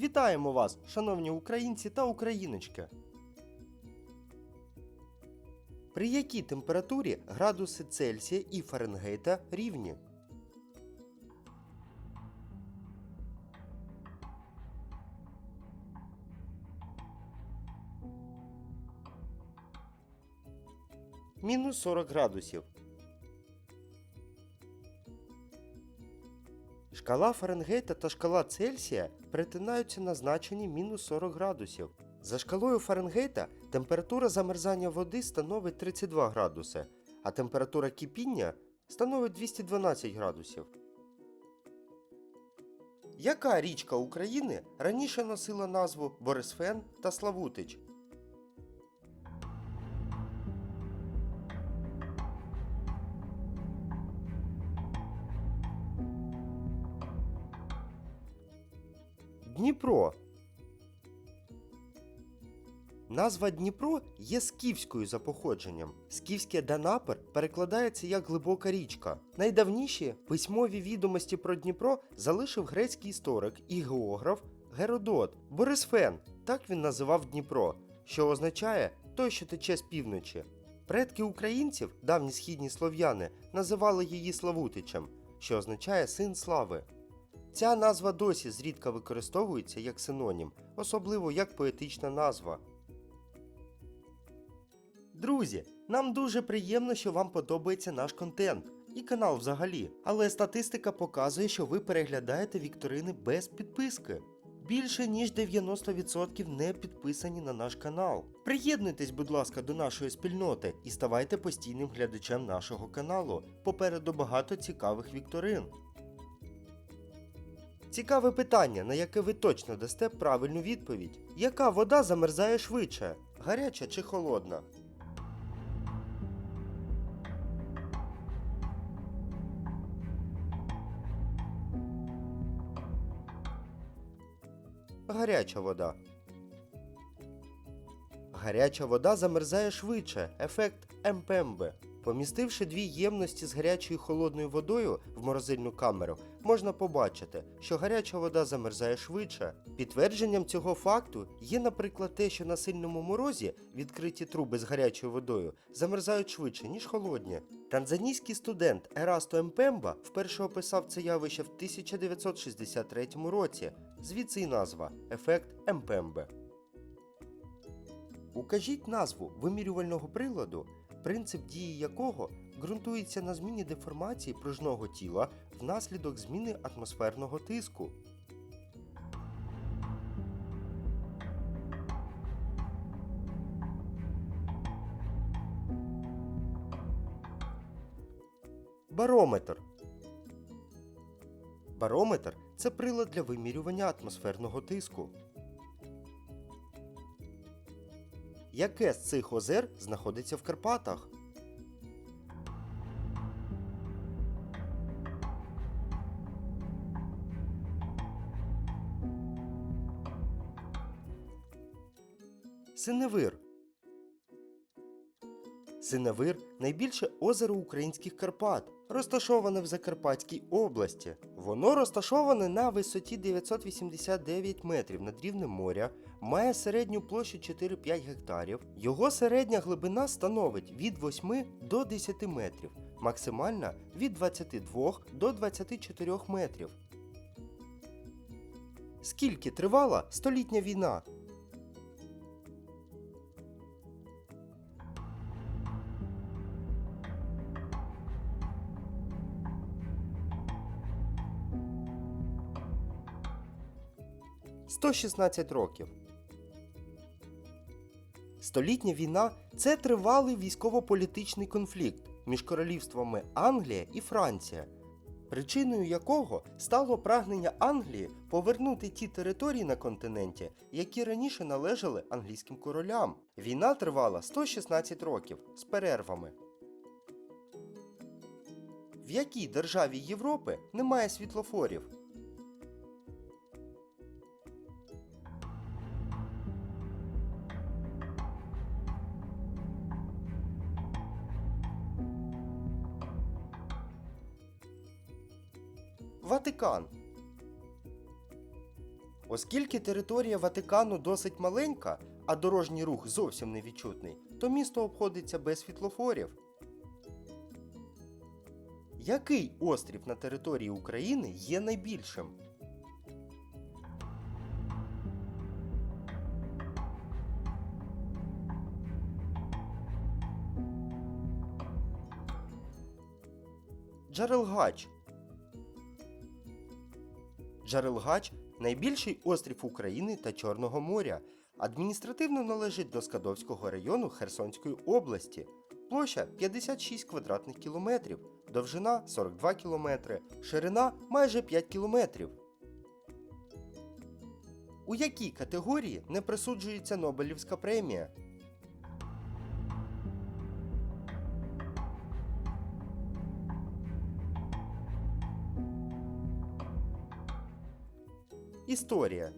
Вітаємо вас, шановні українці та україночки! При якій температурі градуси Цельсія і Фаренгейта рівні? Мінус 40 градусів. Шкала Фаренгейта та шкала Цельсія перетинаються на значенні мінус 40 градусів. За шкалою Фаренгейта температура замерзання води становить 32 градуси, а температура кипіння становить 212 градусів. Яка річка України раніше носила назву Борисфен та Славутич? Дніпро. Назва Дніпро є скіфською за походженням. Скіфське Данапер перекладається як глибока річка. Найдавніші письмові відомості про Дніпро залишив грецький історик і географ Геродот. Борисфен, так він називав Дніпро, що означає той, що тече з півночі. Предки українців, давні східні слов'яни, називали її Славутичем, що означає син слави. Ця назва досі зрідка використовується як синонім, особливо як поетична назва. Друзі, нам дуже приємно, що вам подобається наш контент і канал взагалі. Але статистика показує, що ви переглядаєте вікторини без підписки. Більше ніж 90% не підписані на наш канал. Приєднуйтесь, будь ласка, до нашої спільноти і ставайте постійним глядачем нашого каналу. Попереду багато цікавих вікторин. Цікаве питання, на яке ви точно дасте правильну відповідь. Яка вода замерзає швидше? Гаряча чи холодна? Гаряча вода. Гаряча вода замерзає швидше. Ефект МПМБ. Помістивши дві ємності з гарячою і холодною водою в морозильну камеру, можна побачити, що гаряча вода замерзає швидше. Підтвердженням цього факту є, наприклад, те, що на сильному морозі відкриті труби з гарячою водою замерзають швидше, ніж холодні. Танзанійський студент Ерасто Мпемба вперше описав це явище в 1963 році. Звідси й назва ефект Мпембе. Укажіть назву вимірювального приладу, принцип дії якого ґрунтується на зміні деформації пружного тіла внаслідок зміни атмосферного тиску. Барометр. Барометр це прилад для вимірювання атмосферного тиску. Яке з цих озер знаходиться в Карпатах? Синевир. Синевир найбільше озеро українських Карпат, розташоване в Закарпатській області. Воно розташоване на висоті 989 метрів над рівнем моря, має середню площу 4-5 гектарів. Його середня глибина становить від 8 до 10 метрів, максимальна від 22 до 24 метрів. Скільки тривала столітня війна? 116 років. Столітня війна це тривалий військово-політичний конфлікт між королівствами Англія і Франція, причиною якого стало прагнення Англії повернути ті території на континенті, які раніше належали англійським королям. Війна тривала 116 років з перервами. В якій державі Європи немає світлофорів? Ватикан. Оскільки територія Ватикану досить маленька, а дорожній рух зовсім невідчутний, то місто обходиться без світлофорів. Який острів на території України є найбільшим? Джарелгач. Джарелгач найбільший острів України та Чорного моря. Адміністративно належить до Скадовського району Херсонської області. Площа 56 квадратних кілометрів, довжина 42 кілометри, ширина майже 5 кілометрів. У якій категорії не присуджується Нобелівська премія? Історія.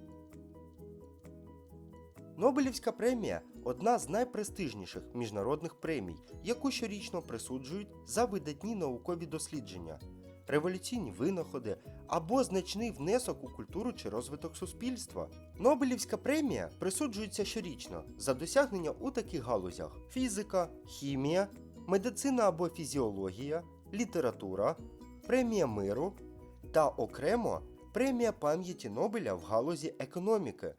Нобелівська премія одна з найпрестижніших міжнародних премій, яку щорічно присуджують за видатні наукові дослідження, революційні винаходи або значний внесок у культуру чи розвиток суспільства. Нобелівська премія присуджується щорічно за досягнення у таких галузях: фізика, хімія, медицина або фізіологія, література, премія миру та окремо премія пам'яті Нобеля в галузі економіки.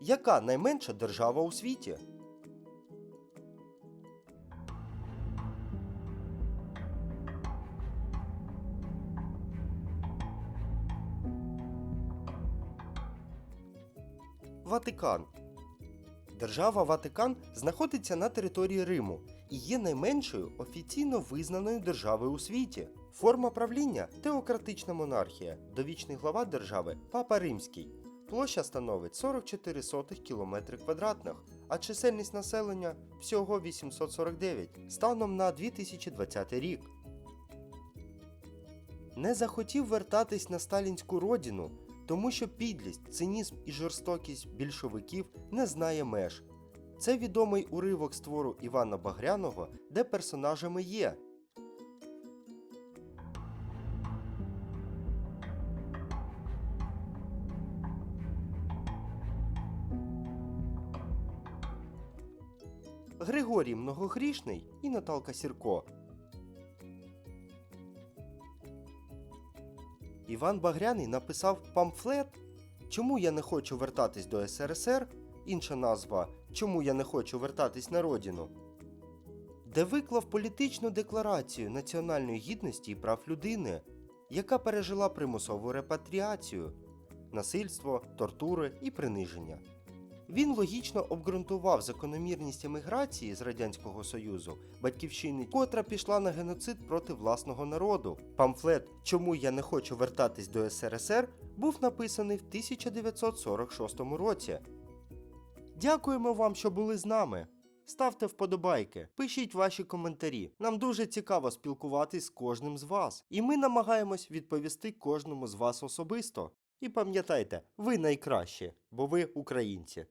Яка найменша держава у світі? Ватикан. Держава Ватикан знаходиться на території Риму і є найменшою офіційно визнаною державою у світі. Форма правління теократична монархія, довічний глава держави Папа Римський. Площа становить 44 сотих кілометри квадратних, а чисельність населення всього 849 станом на 2020 рік. Не захотів вертатись на сталінську родину, тому що підлість, цинізм і жорстокість більшовиків не знає меж. Це відомий уривок з твору Івана Багряного, де персонажами є Григорій Многогрішний і Наталка Сірко. Іван Багряний написав памфлет Чому я не хочу вертатись до СРСР, інша назва Чому я не хочу вертатись на родину, де виклав політичну декларацію національної гідності і прав людини, яка пережила примусову репатріацію, насильство, тортури і приниження. Він логічно обґрунтував закономірність еміграції з Радянського Союзу, батьківщини, котра пішла на геноцид проти власного народу. Памфлет Чому я не хочу вертатись до СРСР був написаний в 1946 році. Дякуємо вам, що були з нами. Ставте вподобайки, пишіть ваші коментарі. Нам дуже цікаво спілкуватись з кожним з вас, і ми намагаємось відповісти кожному з вас особисто. І пам'ятайте, ви найкращі, бо ви українці.